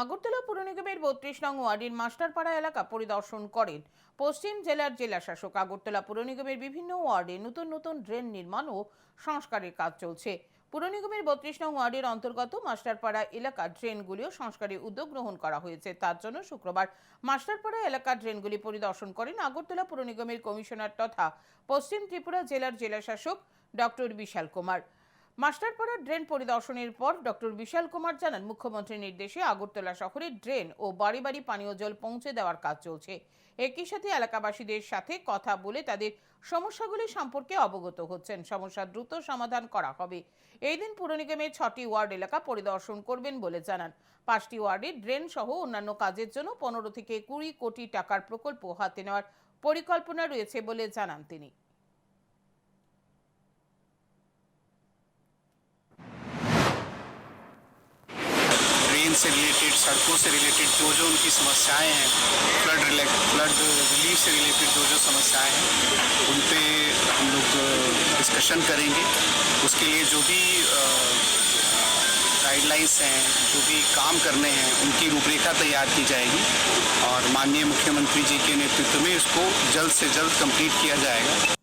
আগরতলা পুর নিগমের বত্রিশ নং ওয়ার্ডের মাস্টারপাড়া এলাকা পরিদর্শন করেন। পশ্চিম জেলার জেলাশাসক আগরতলা পুর নিগমের বিভিন্ন ওয়ার্ডে নতুন নতুন ড্রেন নির্মাণ ও সংস্কারের কাজ চলছে। পুর নিগমের বত্রিশ নং ওয়ার্ডের অন্তর্গত মাস্টারপাড়া এলাকার ড্রেনগুলিও সংস্কারের উদ্যোগ গ্রহণ করা হয়েছে। তার জন্য শুক্রবার মাস্টারপাড়া এলাকার ড্রেনগুলি পরিদর্শন করেন আগরতলা পুর নিগমের কমিশনার তথা পশ্চিম ত্রিপুরা জেলার জেলাশাসক ডক্টর বিশাল কুমার। মাস্টারপাড়ার ড্রেন পরিদর্শনের পর ডক্টর বিশাল কুমার জানান, মুখ্যমন্ত্রীর নির্দেশে আগরতলা শহরে ড্রেন ও বাড়ি বাড়ি পানীয় জল পৌঁছে দেওয়ার কাজ চলছে। একই সাথে এলাকাবাসীদের সাথে কথা বলে তাদের সমস্যাগুলি সম্পর্কে অবগত হচ্ছেন। সমস্যা দ্রুত সমাধান করা হবে। এই দিন পুর নিগমের ছটি ওয়ার্ড এলাকা পরিদর্শন করবেন বলে জানান। পাঁচটি ওয়ার্ডে ড্রেন সহ অন্যান্য কাজের জন্য পনেরো থেকে কুড়ি কোটি টাকার প্রকল্প হাতে নেওয়ার পরিকল্পনা রয়েছে বলে জানান তিনি। से रिलेटेड, सड़कों से रिलेटेड जो जो उनकी समस्याएँ हैं, फ्लड फ्लड रिलीफ से रिलेटेड जो जो समस्याएँ हैं, उन पर हम लोग डिस्कशन करेंगे। उसके लिए जो भी गाइडलाइंस हैं, जो भी काम करने हैं, उनकी रूपरेखा तैयार की जाएगी और माननीय मुख्यमंत्री जी के नेतृत्व में इसको जल्द से जल्द कंप्लीट किया जाएगा।